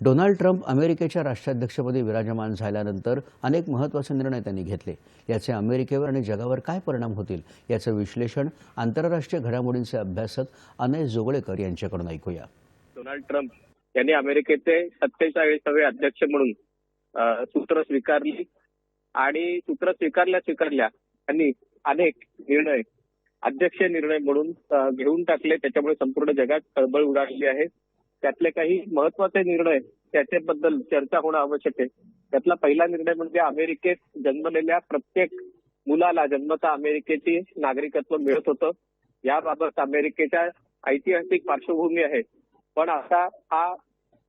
Donald Trump अमेरिकेच्या राष्ट्राध्यक्षपदी विराजमान झाल्यानंतर अनेक महत्त्वाचे निर्णय त्यांनी घेतले. याचे अमेरिकेवर आणि जगावर काय परिणाम होतील याचं विश्लेषण आंतरराष्ट्रीय घडामोडींचे अभ्यासक अनय जोगळेकर यांच्याकडून ऐकूया. डोनाल्ड ट्रम्प यांनी अमेरिकेचे सत्तेचाळीसावे अध्यक्ष म्हणून सूत्र स्वीकारली आणि सूत्र स्वीकारल्या स्वीकारल्या त्यांनी अनेक निर्णय अध्यक्ष निर्णय म्हणून घेऊन टाकले. त्याच्यामुळे संपूर्ण जगात खळबळ उडाली आहे. त्यातले काही महत्त्वाचे निर्णय त्याच्याबद्दल चर्चा होणं आवश्यक आहे. त्यातला पहिला निर्णय म्हणजे अमेरिकेत जन्मलेल्या प्रत्येक मुलाला जन्मता अमेरिकेची नागरिकत्व मिळत होतं. याबाबत अमेरिकेच्या ऐतिहासिक पार्श्वभूमी आहे. पण आता हा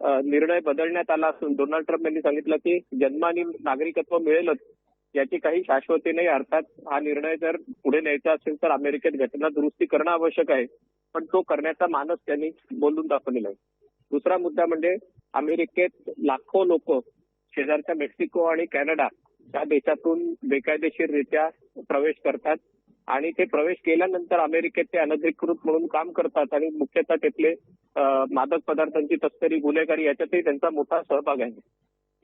निर्णय बदलण्यात आला असून डोनाल्ड ट्रम्प यांनी सांगितलं की जन्मानी नागरिकत्व मिळेलच याची काही शाश्वती नाही. अर्थात हा निर्णय जर पुढे न्यायचा असेल तर अमेरिकेत घटना दुरुस्ती करणं आवश्यक आहे. पण तो करण्याचा मानस त्यांनी बोलून दाखवलेला आहे. दुसरा मुद्दा म्हणजे अमेरिकेत लाखो लोक शेजारच्या मेक्सिको आणि कॅनडा या देशातून बेकायदेशीररित्या प्रवेश करतात. आणि ते प्रवेश केल्यानंतर अमेरिकेत ते अनधिकृत म्हणून काम करतात आणि मुख्यतः तिथले मादक पदार्थांची तस्करी गुन्हेगारी याच्यातही त्यांचा मोठा सहभाग आहे.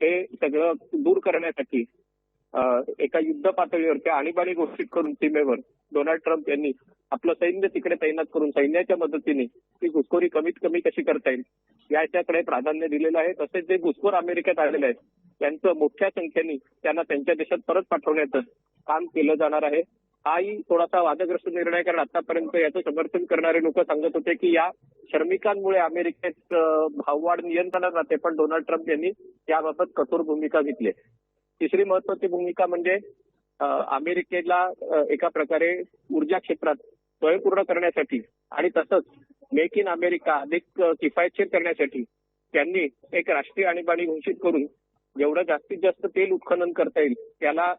हे सगळं दूर करण्यासाठी एका युद्ध पातळीवर आणीबाणी घोषित करून सीमेवर डोनाल्ड ट्रम्प यांनी आपलं सैन्य तिकडे तैनात करून सैन्याच्या मदतीने ती घुसखोरी कमीत कमी कशी करता येईल याच्याकडे प्राधान्य दिलेलं आहे. तसेच जे घुसखोर अमेरिकेत आलेले आहेत त्यांचं मोठ्या संख्येने त्यांना त्यांच्या देशात परत पाठवण्याचं काम केलं जाणार आहे. हाही थोडासा वादग्रस्त निर्णय कारण आतापर्यंत याचं समर्थन करणारे लोक सांगत होते की या श्रमिकांमुळे अमेरिकेत भाववाढ नियंत्रणात राहते. पण डोनाल्ड ट्रम्प यांनी याबाबत कठोर भूमिका घेतली आहे. तिसरी महत्वाची भूमिका म्हणजे अमेरिकेला एका प्रकारे ऊर्जा क्षेत्रात स्वयंपूर्ण करण्यासाठी आणि तसंच मेक इन अमेरिका अधिक किफायतशीर करण्यासाठी त्यांनी एक राष्ट्रीय आणीबाणी घोषित करून जेवढं जास्तीत जास्त तेल उत्खनन करता येईल त्याला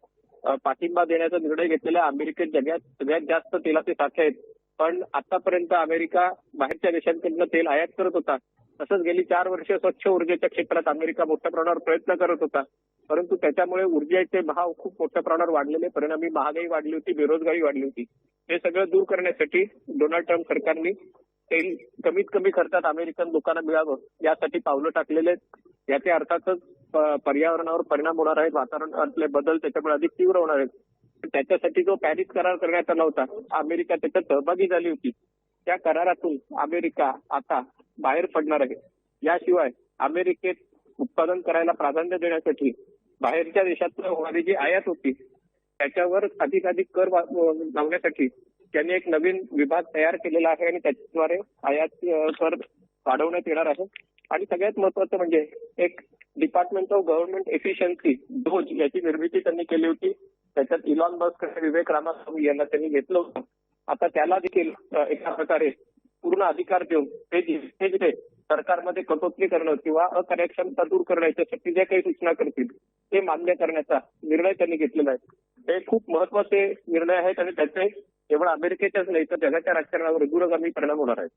पाठिंबा देण्याचा निर्णय घेतलेला अमेरिकेत जगात सगळ्यात जास्त तेलाचे साठे आहेत. पण आतापर्यंत अमेरिका बाहेरच्या देशांकडनं तेल आयात करत होता. तसंच गेली चार वर्ष स्वच्छ ऊर्जेच्या क्षेत्रात अमेरिका मोठ्या प्रमाणावर प्रयत्न करत होता. परंतु त्याच्यामुळे ऊर्जेचे भाव खूप मोठ्या प्रमाणावर वाढलेले परिणामी महागाई वाढली होती बेरोजगारी वाढली होती. हे सगळं दूर करण्यासाठी डोनाल्ड ट्रम्प सरकारने तेल कमीत कमी खर्चात अमेरिकन लोकांना मिळावं यासाठी पावलं टाकलेले आहेत. अर्थातच पर्यावरणावर परिणाम होणार आहेत वातावरणातले बदल त्याच्यामुळे अधिक तीव्र होणार आहेत. त्याच्यासाठी जो पॅरिस करार करण्यात आला होता अमेरिका त्याच्यात सहभागी झाली होती. त्या करारातून अमेरिका आता बाहेर पडणार आहे. याशिवाय अमेरिकेत उत्पादन करायला प्राधान्य देण्यासाठी बाहेरच्या देशात होणारी जी आयात होती त्याच्यावर अधिकाधिक कर लावण्यासाठी त्यांनी एक नवीन विभाग तयार केलेला आहे आणि त्याच्याद्वारे आयात कर वाढवण्यात येणार आहे. आणि सगळ्यात महत्वाचं म्हणजे एक department of government efficiency DOGE याची निर्मिती त्यांनी केली होती. त्याच्यात इलॉन बस्क आणि विवेक रामास्वामी यांना त्यांनी घेतलं होतं. आता त्याला देखील एका प्रकारे पूर्ण अधिकार देऊन हे जे जिथे जे सरकारमध्ये कटोकटी करणं किंवा अकार्यक्षमता दूर करण्याच्यासाठी ज्या काही सूचना करतील ते मान्य करण्याचा निर्णय त्यांनी घेतलेला आहे. हे खूप महत्त्वाचे निर्णय आहेत आणि त्याचे केवळ अमेरिकेच्याच नाही तर जगाच्या राजकारणावर दूरगामी परिणाम होणार आहेत.